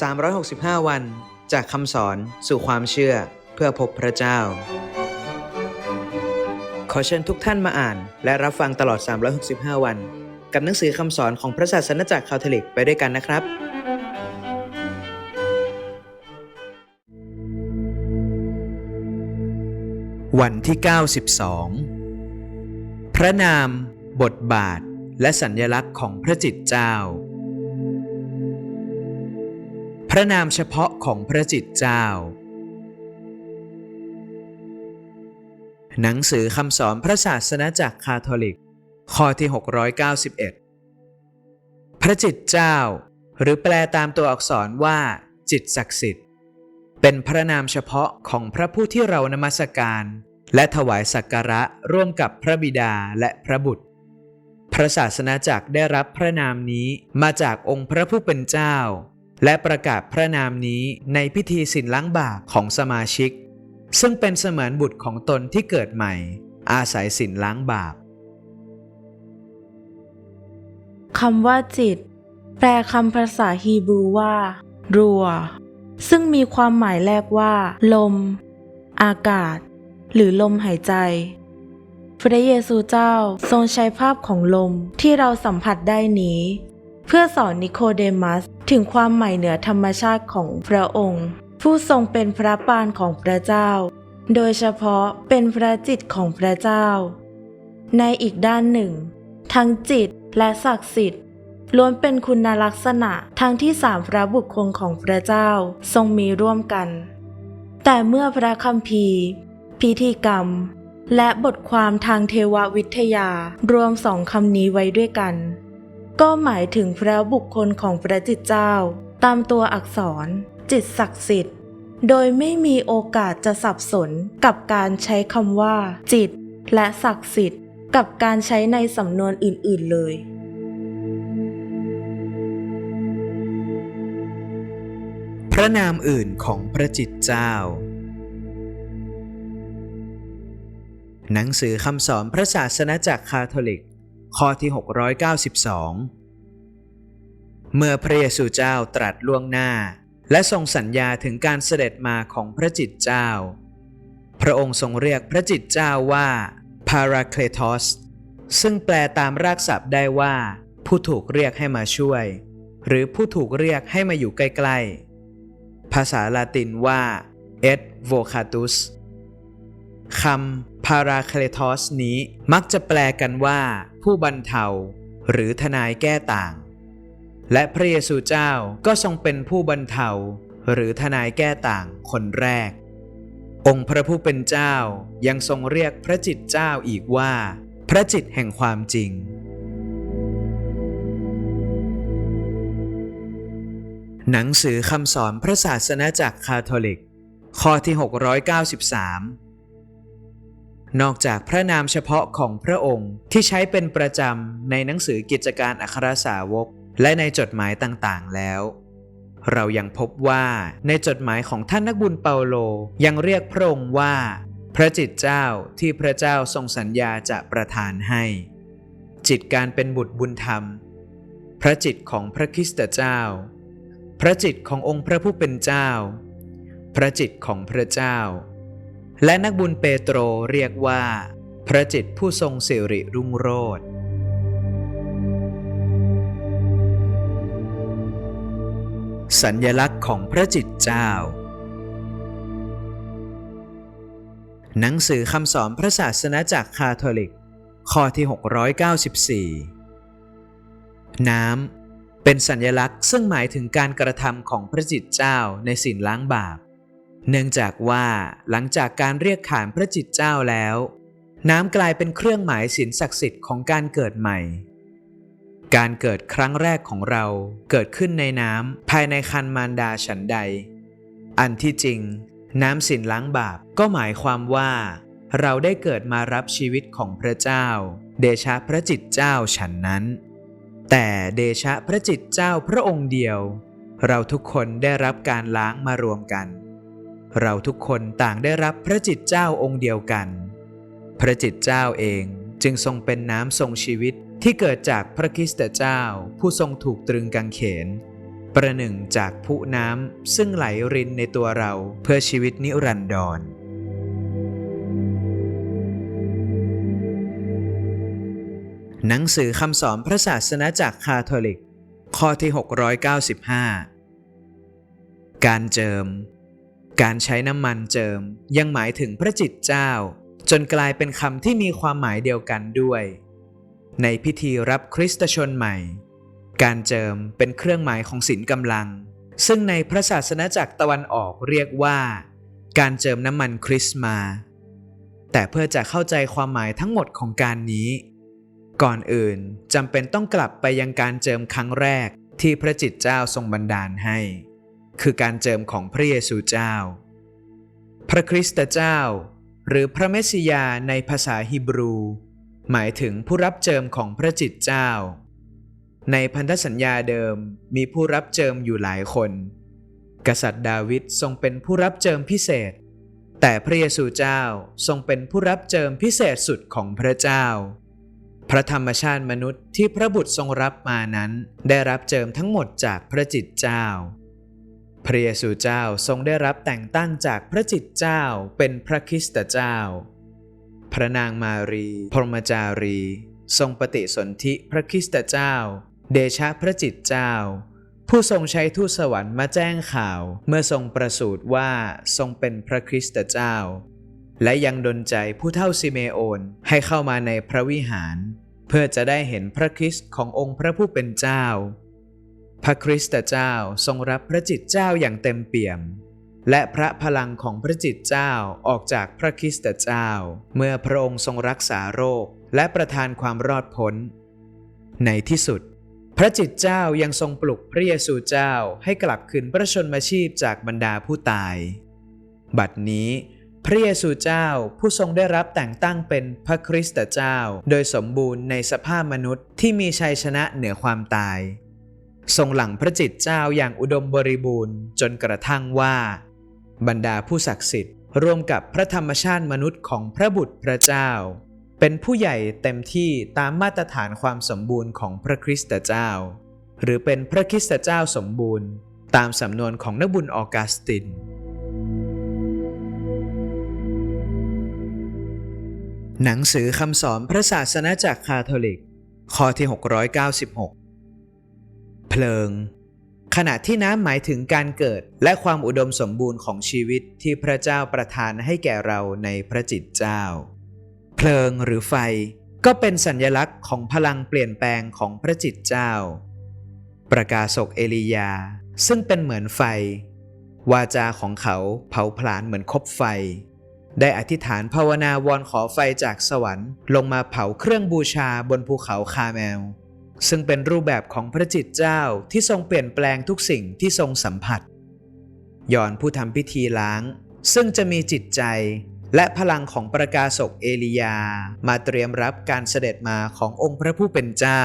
365 วัน จากคำสอนสู่ความเชื่อเพื่อพบพระเจ้า ขอเชิญทุกท่านมาอ่าน และรับฟังตลอด 365 วัน กับหนังสือคำสอนของพระศาสนจักรคาทอลิกไปด้วยกันนะครับ วันที่ 92 พระนาม บทบาท และสัญญลักษณ์ของพระจิตเจ้า พระนามเฉพาะของพระจิตเจ้า หนังสือคำสอนพระศาสนาจักรคาทอลิก ข้อที่ 691 พระจิตเจ้า หรือแปลตามตัวอักษรว่า จิตศักดิ์สิทธิ์ เป็นพระนามเฉพาะของพระผู้ที่เรานมัสการ และถวายสักการะร่วมกับพระบิดาและพระบุตรพระศาสนาจักรได้รับพระนามนี้มาจากองค์พระผู้เป็นเจ้า และประกาศพระนามนี้ในพิธีสินล้างบาปของสมาชิก ซึ่งเป็นเสมือนบุตรของตนที่เกิดใหม่ อาศัยสินล้างบาปคำว่าจิต แปลคำภาษาฮีบรูว่า รัว ซึ่งมีความหมายแรกว่า ลม อากาศ หรือลมหายใจ พระเยซูเจ้าทรงใช้ภาพของลมที่เราสัมผัสได้นี้ เพื่อสอนนิโคเดมัส ถึงความใหม่เหนือธรรมชาติของพระองค์ ผู้ทรงเป็นพระปานของพระเจ้า โดยเฉพาะเป็นพระจิตของพระเจ้า ในอีกด้านหนึ่ง ทั้งจิตและศักดิ์สิทธิ์ล้วนเป็นคุณลักษณะทั้งที่สามพระบุคคลของพระเจ้าทรงมีร่วมกัน แต่เมื่อพระคัมภีร์ พิธีกรรม และบทความทางเทววิทยารวมสองคำนี้ไว้ด้วยกัน ก็หมายถึงพระบุคคลของพระจิตเจ้า ตามตัวอักษร จิตศักดิ์สิทธิ์ โดยไม่มีโอกาสจะสับสนกับการใช้คำว่า จิต และศักดิ์สิทธิ์ กับการใช้ในสำนวนอื่น ๆ เลยพระนามอื่นของพระจิตเจ้า หนังสือคำสอนพระศาสนาจักรคาทอลิก ข้อที่ 692 เมื่อพระเยซูเจ้าตรัสล่วงหน้า และทรงสัญญาถึงการเสด็จมาของพระจิตเจ้า พระองค์ทรงเรียกพระจิตเจ้าว่า Paracletos ซึ่งแปลตามรากศัพท์ได้ว่า ผู้ถูกเรียกให้มาช่วย หรือผู้ถูกเรียกให้มาอยู่ใกล้ ๆ ภาษาลาตินว่า et vocatus คำ paracletos นี้มักจะแปลกันว่า ผู้บรรเทา หรือทนายแก้ต่าง และพระเยซูเจ้าก็ทรงเป็นผู้บรรเทา หรือทนายแก้ต่างคนแรก องค์พระผู้เป็นเจ้ายังทรงเรียกพระจิตเจ้าอีกว่า พระจิตแห่งความจริง หนังสือคำสอนพระศาสนาจักรคาทอลิก ข้อที่ 693 นอกจากพระนามเฉพาะของพระองค์ที่ใช้เป็นประจำในหนังสือกิจการอัครสาวก และในจดหมายต่างๆ แล้ว เรายังพบว่าในจดหมายของท่านนักบุญเปาโลยังเรียกพระองค์ว่า พระจิตเจ้าที่พระเจ้าทรงสัญญาจะประทานให้ จิตการเป็นบุตรบุญธรรม พระจิตของพระคริสตเจ้า พระจิตขององค์พระผู้เป็นเจ้า พระจิตของพระเจ้า และนักบุญเปโตรเรียกว่า พระจิตผู้ทรงสิริรุ่งโรจน์สัญญลักษณ์ของพระจิตเจ้า หนังสือคำสอนพระศาสนาจักคาทอลิก ข้อที่ 694 น้ำเป็นสัญญลักษณ์ซึ่งหมายถึงการกระทำของพระจิตเจ้าในสินล้างบาป เนื่องจากว่าหลังจากการเรียกขานพระจิตเจ้าแล้ว น้ำกลายเป็นเครื่องหมายสินศักดิ์สิทธิ์ของการเกิดใหม่ การเกิดครั้งแรกของเราเกิดขึ้นในน้ำภายในคันมารดาฉันใด อันที่จริง น้ำสินล้างบาปก็หมายความว่า เราได้เกิดมารับชีวิตของพระเจ้า เดชะพระจิตเจ้าฉันนั้น แต่เดชะพระจิตเจ้าพระองค์เดียว เราทุกคนได้รับการล้างมารวมกัน เราทุกคนต่างได้รับพระจิตเจ้าองค์เดียวกัน พระจิตเจ้าเองจึงทรงเป็นน้ำทรงชีวิตที่เกิดจากพระคริสตเจ้าผู้ทรงถูกตรึงกางเขน ประหนึ่งจากผู้น้ำซึ่งไหลรินในตัวเราเพื่อชีวิตนิรันดรหนังสือคำสอนพระศาสนาจากคาทอลิก ข้อที่ 695 การเจิม การใช้น้ำมันเจิมยังหมายถึงพระจิตเจ้า จนกลายเป็นคำที่มีความหมายเดียวกันด้วย ในพิธีรับคริสตชนใหม่ การเจิมเป็นเครื่องหมายของศีลกำลัง ซึ่งในพระศาสนาจักรตะวันออกเรียกว่า การเจิมน้ำมันคริสต์มา แต่เพื่อจะเข้าใจความหมายทั้งหมดของการนี้ ก่อนอื่นจำเป็นต้องกลับไปยังการเจิมครั้งแรกที่พระจิตเจ้าทรงบันดาลให้ คือการเจิมของพระเยซูเจ้า พระคริสตเจ้า หรือพระเมสสิยาในภาษาฮีบรู หมายถึงผู้รับเจิมของพระจิตเจ้า ในพันธสัญญาเดิมมีผู้รับเจิมอยู่หลายคน กษัตริย์ดาวิดทรงเป็นผู้รับเจิมพิเศษ แต่พระเยซูเจ้าทรงเป็นผู้รับเจิมพิเศษสุดของพระเจ้าพระธรรมชาติมนุษย์ที่พระบุตรทรงรับมานั้น ได้รับเจิมทั้งหมดจากพระจิตเจ้า พระเยซูเจ้าทรงได้รับแต่งตั้งจากพระจิตเจ้าเป็นพระคริสตเจ้า พระนางมารี พรหมจารี ทรงปฏิสนธิพระคริสตเจ้า เดชะพระจิตเจ้า ผู้ทรงใช้ทูตสวรรค์มาแจ้งข่าว เมื่อทรงประสูติว่าทรงเป็นพระคริสตเจ้า และยังดลใจผู้เท่าซิเมโอนให้เข้ามาในพระวิหาร เพื่อจะได้เห็นพระคริสต์ขององค์พระผู้เป็นเจ้า พระคริสตเจ้าทรงรับพระจิตเจ้าอย่างเต็มเปี่ยม และพระพลังของพระจิตเจ้าออกจากพระคริสตเจ้า เมื่อพระองค์ทรงรักษาโรคและประทานความรอดพ้น ในที่สุด พระจิตเจ้ายังทรงปลุกพระเยซูเจ้าให้กลับคืนพระชนมาชีพจากบรรดาผู้ตาย บัดนี้พระเยซูเจ้าผู้ทรงได้รับแต่งตั้งเป็นพระคริสตเจ้า โดยสมบูรณ์ในสภาพมนุษย์ที่มีชัยชนะเหนือความตาย ทรงหลังพระจิตเจ้าอย่างอุดมบริบูรณ์จนกระทั่งว่า บรรดาผู้ศักดิ์สิทธิ์ร่วมกับพระธรรมชาติมนุษย์ของพระบุตรพระเจ้า เป็นผู้ใหญ่เต็มที่ตามมาตรฐานความสมบูรณ์ของพระคริสตเจ้า หรือเป็นพระคริสตเจ้าสมบูรณ์ ตามสำนวนของนักบุญออกัสติน หนังสือคำสอนพระศาสนาจากคาทอลิก ข้อที่ 696 เพลิง ขณะที่น้ำหมายถึงการเกิดและความอุดมสมบูรณ์ของชีวิตที่พระเจ้าประทานให้แก่เราในพระจิตเจ้า เพลิงหรือไฟก็เป็นสัญญลักษณ์ของพลังเปลี่ยนแปลงของพระจิตเจ้า ประกาศกเอลียา ซึ่งเป็นเหมือนไฟ วาจาของเขาเผาผลาญเหมือนคบไฟ ได้อธิษฐานภาวนาวอนขอไฟจากสวรรค์ ลงมาเผาเครื่องบูชาบนภูเขาคาแมล ซึ่งเป็นรูปแบบของพระจิตเจ้าที่ทรงเปลี่ยนแปลงทุกสิ่งที่ทรงสัมผัสยอนผู้ทำพิธีล้าง ซึ่งจะมีจิตใจ และพลังของประกาศกเอลียา มาเตรียมรับการเสด็จมาขององค์พระผู้เป็นเจ้า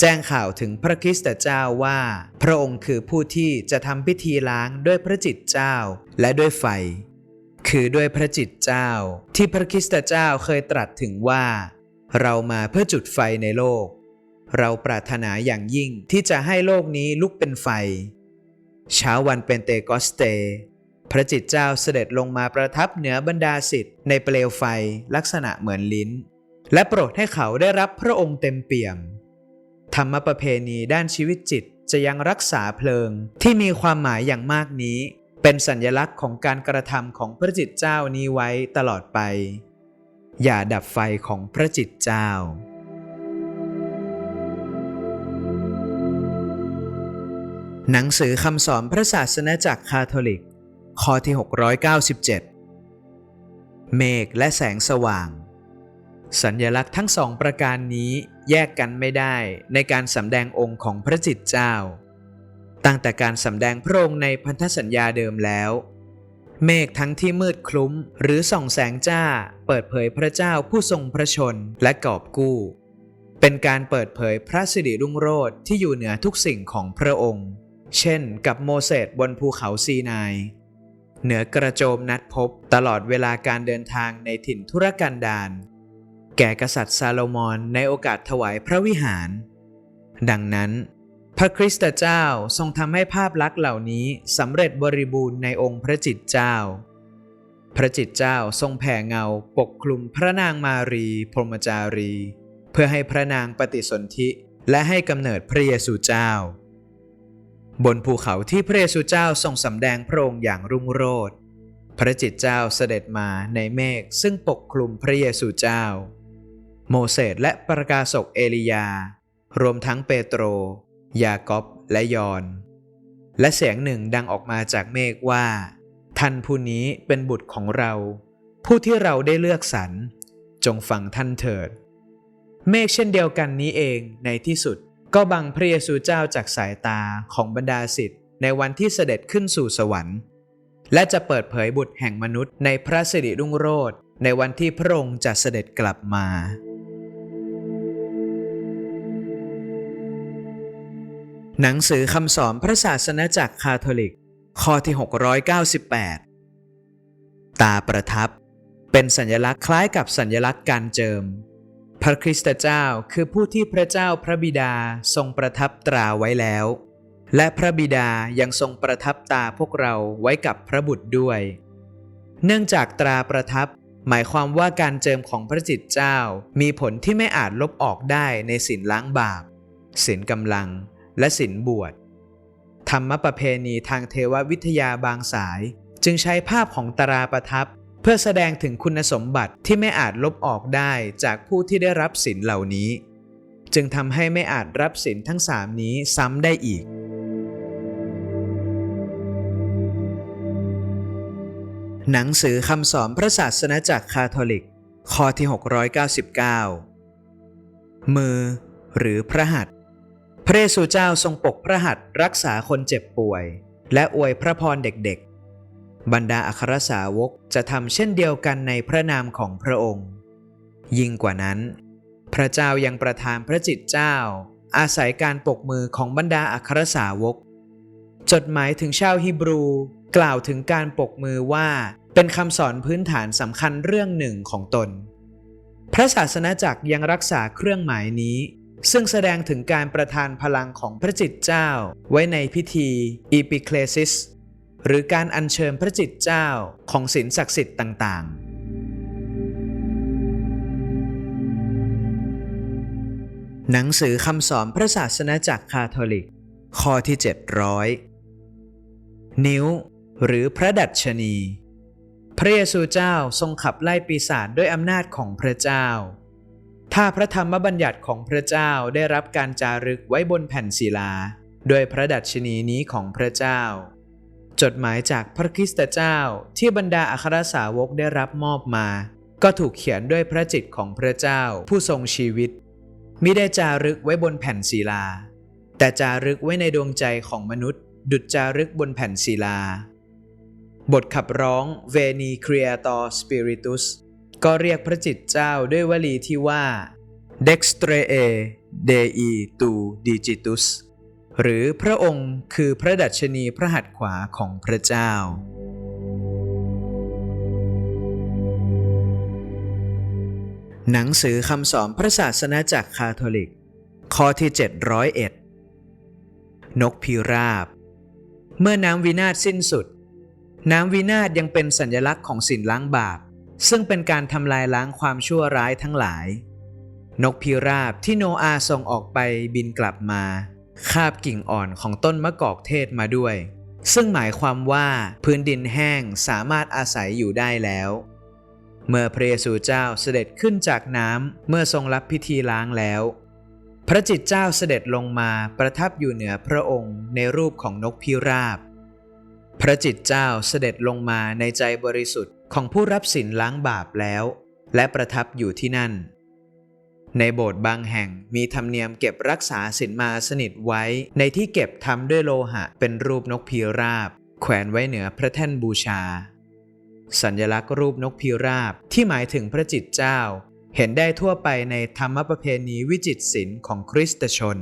แจ้งข่าวถึงพระคริสต์เจ้าว่า พระองค์คือผู้ที่จะทำพิธีล้างด้วยพระจิตเจ้าและด้วยไฟ คือด้วยพระจิตเจ้า ที่พระคริสต์เจ้าเคยตรัสถึงว่า เรามาเพื่อจุดไฟในโลก เราปรารถนาอย่างยิ่งที่จะให้โลกนี้ลุกเป็นไฟ เช้าวันเป็นเตโกสเต พระจิตเจ้าเสด็จลงมาประทับเหนือบรรดาสิทธิ์ในเปลวไฟลักษณะเหมือนลิ้น และโปรดให้เขาได้รับพระองค์เต็มเปี่ยม ธรรมประเพณีด้านชีวิตจิตจะยังรักษาเพลิงที่มีความหมายอย่างมากนี้ เป็นสัญลักษณ์ของการกระทำของพระจิตเจ้านี้ไว้ตลอดไป อย่าดับไฟของพระจิตเจ้า หนังสือคำสอนพระศาสนาจักรคาทอลิก ข้อที่ 697 เมฆและแสงสว่าง สัญญลักษณ์ทั้งสองประการนี้แยกกันไม่ได้ในการสำแดงองค์ของพระจิตเจ้า ตั้งแต่การสำแดงพระองค์ในพันธสัญญาเดิมแล้ว เมฆทั้งที่มืดคลุ้มหรือส่องแสงจ้า เปิดเผยพระเจ้าผู้ทรงพระชนและกอบกู้ เป็นการเปิดเผยพระสิริรุ่งโรจน์ที่อยู่เหนือทุกสิ่งของพระองค์ เช่นกับโมเสสบนภูเขาซีนาย เหนือกระโจมนัดพบตลอดเวลาการเดินทางในถิ่นทุรกันดารแก่กษัตริย์ซาโลมอนในโอกาสถวายพระวิหาร ดังนั้น พระคริสตเจ้าทรงทำให้ภาพลักษณ์เหล่านี้สำเร็จบริบูรณ์ในองค์พระจิตเจ้า พระจิตเจ้าทรงแผ่เงาปกคลุมพระนางมารีพรหมจารี เพื่อให้พระนางปฏิสนธิและให้กำเนิดพระเยซูเจ้า บนภูเขาที่พระเยซูเจ้าทรงสำแดงพระองค์อย่างรุ่งโรจน์พระจิตเจ้าเสด็จมาในเมฆซึ่งปกคลุมพระเยซูเจ้า โมเสสและประกาศกเอลียา รวมทั้งเปโตร ยากอบและยอน และเสียงหนึ่งดังออกมาจากเมฆว่า ท่านผู้นี้เป็นบุตรของเรา ผู้ที่เราได้เลือกสรรจงฟังท่านเถิด เมฆเช่นเดียวกันนี้เองในที่สุด ก็บังพระเยซูเจ้าจากสายตาของบรรดาสิทธิ์ในวันที่เสด็จขึ้นสู่สวรรค์ และจะเปิดเผยบุตรแห่งมนุษย์ในพระสิริรุ่งโรจน์ในวันที่พระองค์จะเสด็จกลับมาหนังสือคำสอนพระศาสนาจักรคาทอลิก ข้อที่ 698 ตาประทับ เป็นสัญลักษณ์คล้ายกับสัญลักษณ์การเจิม พระคริสตเจ้าคือผู้ที่พระเจ้าพระบิดาทรงประทับตราไว้แล้ว และพระบิดายังทรงประทับตาพวกเราไว้กับพระบุตรด้วย เนื่องจากตราประทับ หมายความว่าการเจิมของพระจิตเจ้ามีผลที่ไม่อาจลบออกได้ในศีลล้างบาปศีลกำลัง และศีลบวชธรรมประเพณีทางเทววิทยาบางสาย จึงใช้ภาพของตราประทับ เพื่อแสดงถึงคุณสมบัติที่ไม่อาจลบออกได้จากผู้ที่ได้รับศีลเหล่านี้ จึงทำให้ไม่อาจรับศีลทั้งสามนี้ซ้ำได้อีก หนังสือคำสอนพระศาสนาจักรคาทอลิก ข้อที่ 699 มือหรือพระหัตถ์พระเยซูเจ้าทรงปกพระหัตถ์รักษาคนเจ็บป่วย และอวยพระพรเด็ก บรรดาอัครสาวกจะทำเช่นเดียวกันในพระนามของพระองค์ ยิ่งกว่านั้น พระเจ้ายังประทานพระจิตเจ้า อาศัยการปกมือของบรรดาอัครสาวก จดหมายถึงชาวฮีบรู กล่าวถึงการปกมือว่าเป็นคำสอนพื้นฐานสำคัญเรื่องหนึ่งของตน พระศาสนาจักรยังรักษาเครื่องหมายนี้ ซึ่งแสดงถึงการประทานพลังของพระจิตเจ้า ไว้ในพิธีอีปิเคลซิส หรือการอัญเชิญพระจิตเจ้าของศีลศักดิ์สิทธิ์ต่างๆหนังสือคำสอนพระศาสนาจักรคาทอลิก ข้อที่ 700 นิ้ว หรือพระดัชนี พระเยซูเจ้าทรงขับไล่ปีศาจด้วยอำนาจของพระเจ้า ถ้าพระธรรมบัญญัติของพระเจ้าได้รับการจารึกไว้บนแผ่นศิลาโดยพระดัชนีนี้ของพระเจ้า จดหมายจากพระคริสตเจ้าที่บรรดาอัครสาวกได้รับมอบมา ก็ถูกเขียนด้วยพระจิตของพระเจ้าผู้ทรงชีวิตมิได้จารึกไว้บนแผ่นศิลา แต่จารึกไว้ในดวงใจของมนุษย์ ดุจจารึกบนแผ่นศิลา บทขับร้อง Veni Creator Spiritus ก็เรียกพระจิตเจ้าด้วยวลีที่ว่า Dextre Dei tu Digitus หรือพระองค์คือพระดัชนีพระหัตถ์ขวาของพระเจ้า หนังสือคำสอนพระศาสนาจักรคาทอลิก ข้อที่ 701 นกพิราบ เมื่อน้ำวินาศสิ้นสุด น้ำวินาศยังเป็นสัญลักษณ์ของสินล้างบาป ซึ่งเป็นการทำลายล้างความชั่วร้ายทั้งหลาย นกพิราบที่โนอาส่งออกไปบินกลับมา คาบกิ่งอ่อนของต้นมะกอกเทศมาด้วย ซึ่งหมายความว่าพื้นดินแห้งสามารถอาศัยอยู่ได้แล้ว เมื่อพระเยซูเจ้าเสด็จขึ้นจากน้ำเมื่อทรงรับพิธีล้างแล้ว พระจิตเจ้าเสด็จลงมาประทับอยู่เหนือพระองค์ในรูปของนกพิราบ พระจิตเจ้าเสด็จลงมาในใจบริสุทธิ์ของผู้รับสินล้างบาปแล้ว และประทับอยู่ที่นั่น ในโบสถ์บางแห่งมีธรรมเนียมเก็บรักษาสินมาสนิทไว้ ในที่เก็บทำด้วยโลหะเป็นรูปนกพิราบ แขวนไว้เหนือพระแท่นบูชา สัญลักษณ์รูปนกพิราบที่หมายถึงพระจิตเจ้า เห็นได้ทั่วไปในธรรมประเพณีวิจิตศิลป์ของคริสตชน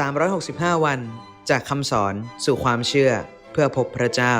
365 วันจากคำสอนสู่ความเชื่อ เพื่อพบพระเจ้า